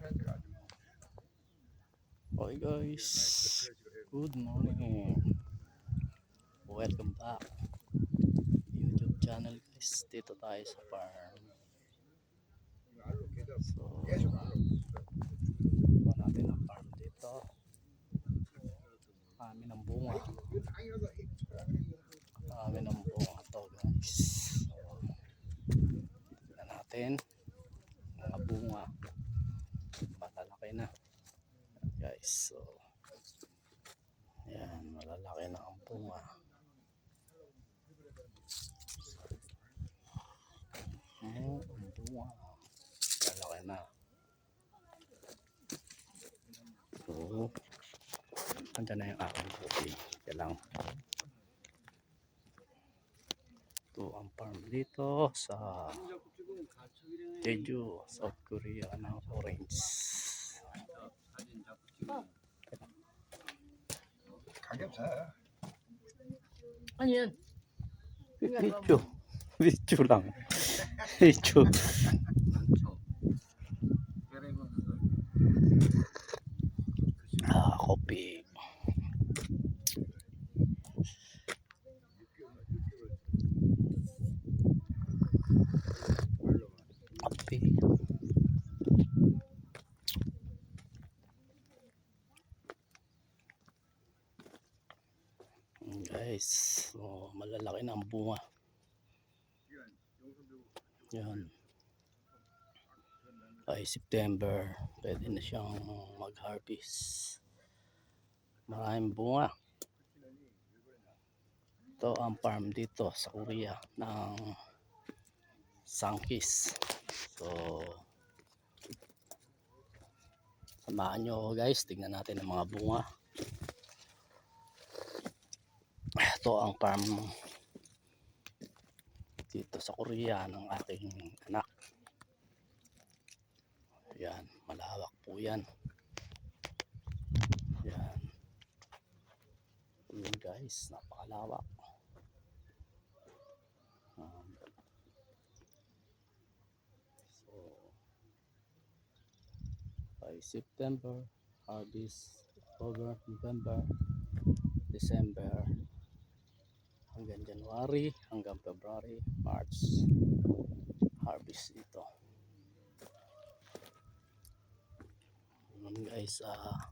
Okay guys, good morning. Welcome back. YouTube channel guys. Dito tayo sa farm. So, natin ang farm dito. Kami ng bunga. Kami ng bunga to guys. So, tignan natin mga bunga. Malalaki na guys. So, malalaki na ang. Oh, ang bunga. Malalaki na. So, andyan na yung aking puti. Yan lang. Ito ang farm dito sa Jeju, South Korea ng orange. 밖에 없어요. 아니 삐- 삐쭈 삐쭈랑. 삐쭈 Guys, so malalaki na ang bunga. Yan. Ay September, pwede na siyang mag-harvest. Maraming bunga. Ito ang farm dito sa Korea ng Sangkis. So, samahan nyo guys, tignan natin ang mga bunga. Ito ang farm dito sa Korea ng aking anak. Yan, malawak po yan. Yan. Yun guys, napakalawak. Um, so, by September, harvest, October, November, December, hanggang January, hanggang February, March, harvest ito. Yun guys, ah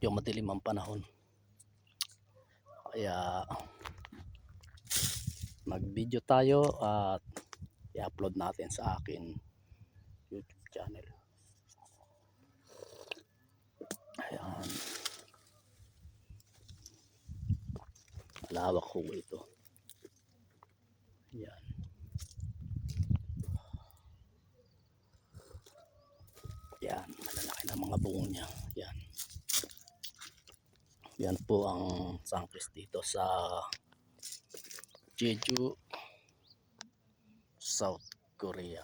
medyo madilim ang panahon. Kaya mag-video tayo at i-upload natin sa akin YouTube channel. Ayan. Malawak ko ito. Yan. Yan, malalaki na mga bungo niya. Yan. Yan po ang sangkis dito sa Jeju, South Korea.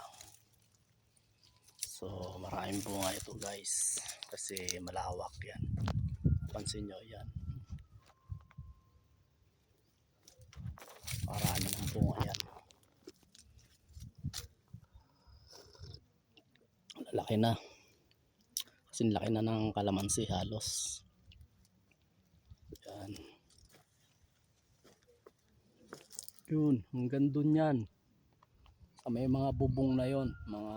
So, maraming bunga ito guys. Kasi malawak yan. Pansin nyo yan. Marami ng bunga yan. Lalaki na. Kasi laki na ng kalamansi halos. Yan. Yun, hanggang dun yan. May mga bubong na yon, mga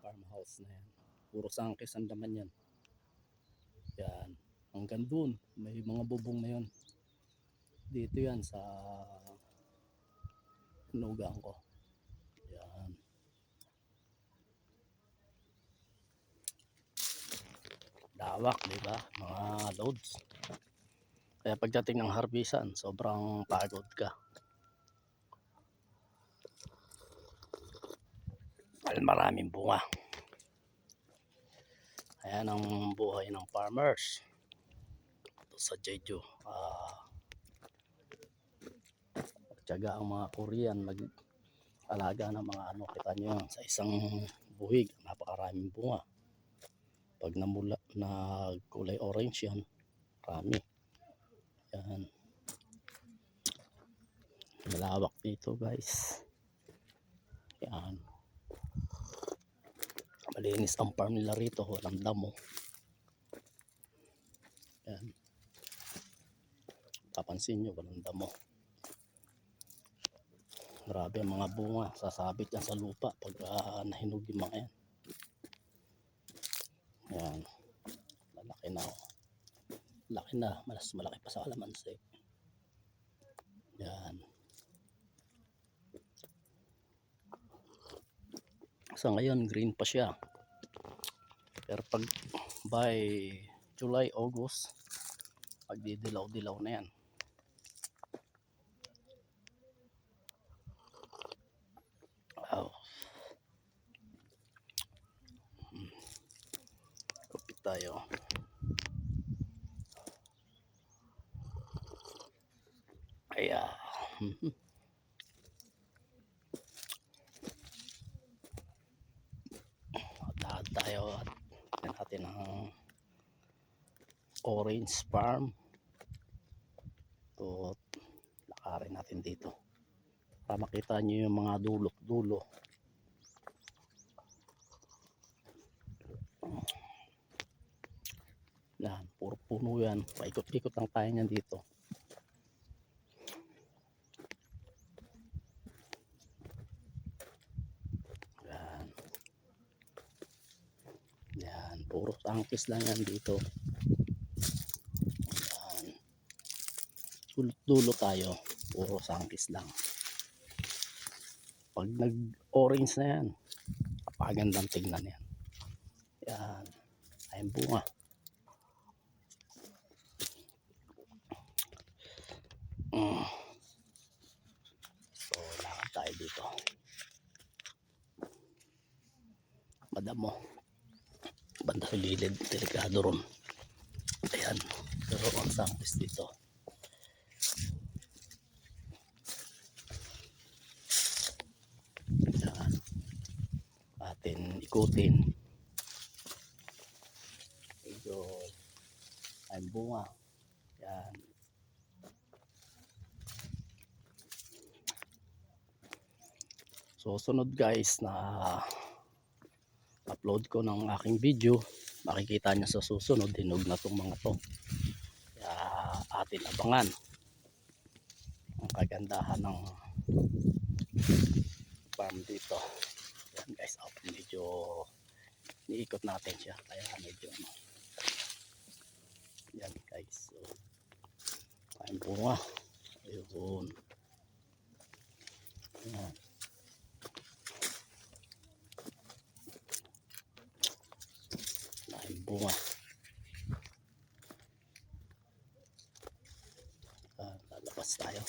farmhouse na yan. Puro sangkis ang laman yan. Yan. Hanggang dun, may mga bubong na yon. Dito yan sa nugang ko. Yan. Lawak, di ba? Mga loads. Kaya pagdating ng harbisan, sobrang pagod ka. Dahil maraming bunga. Ayan ang buhay ng farmers. Ito sa Jeju. Ah, tiyaga ang mga Korean mag alaga ng mga ano kita nyo sa isang buhig napakaraming bunga. Pag namula na kulay orange yan marami yan. Malawak dito guys. Yan. Malinis ang farm nila rito walang damo. Yan. Papansin nyo walang damo grabe ang mga bunga. Sasabit yan sa lupa pag ah, nahinog yung mga yan. Yan. Malaki na oh. laki na. Malas malaki pa sa kalamansi. Yan. Sa ngayon green pa siya. Pero pag by July, August magdidilaw-dilaw na yan wow. Kupit tayo Aya. Mhm. Dahil tayo at natin ang orange farm. Ito, lakarin natin dito. Para makita nyo yung mga dulo-dulo. Yan, puro puno yan. Paikot-ikot lang tayo niyan dito. Yan. Yan, puro tangkis lang yan dito. Yan. Dulo tayo, puro sangkis lang. Pag nag-orange na yan, kapagandang tingnan yan. Yan. Ayun bunga. Mm. So, lakad tayo dito. madamo banda sa gilid delikado ron ayan pero ang sangkis dito ayan atin ikutin medyo ay bunga. Yan. So sunod guys na upload ko ng aking video. Makikita niya sa susunod hinog na tong mga to. Kaya atin abangan ang kagandahan ng farm dito yan guys. Up medyo niikot natin siya. Kaya medyo ano. Yan guys. So ayun bunga ayun. Yan Laking bunga. Ah, lalabas tayo.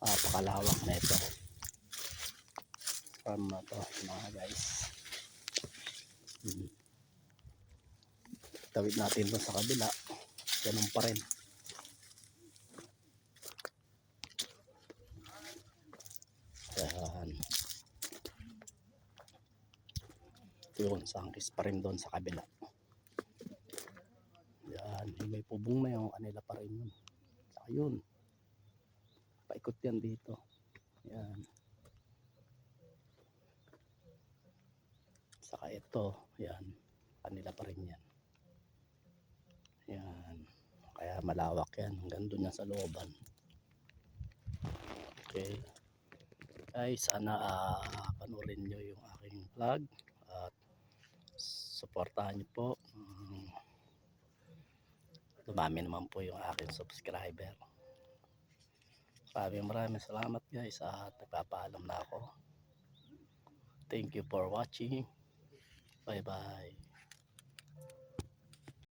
Ah, pakalawak na ito. Farm na to, mga guys. Hmm. Tawid natin doon sa kabila. Ganun pa rin. Yan. yun, sangkis pa rin doon sa kabila. Yan, may pubong na yung kanila pa rin yun. Saka yun. Paikot yan dito. Yan. Saka ito, yan. Kanila pa rin yan. Yan. Kaya malawak yan. Hanggang doon yan sa looban. Okay. Guys, sana ah, panoorin nyo yung aking vlog. At suportahan niyo po. Mm, Dumami naman po yung aking subscriber. Maraming maraming salamat guys at nagpapaalam na ako. Thank you for watching. 拜拜。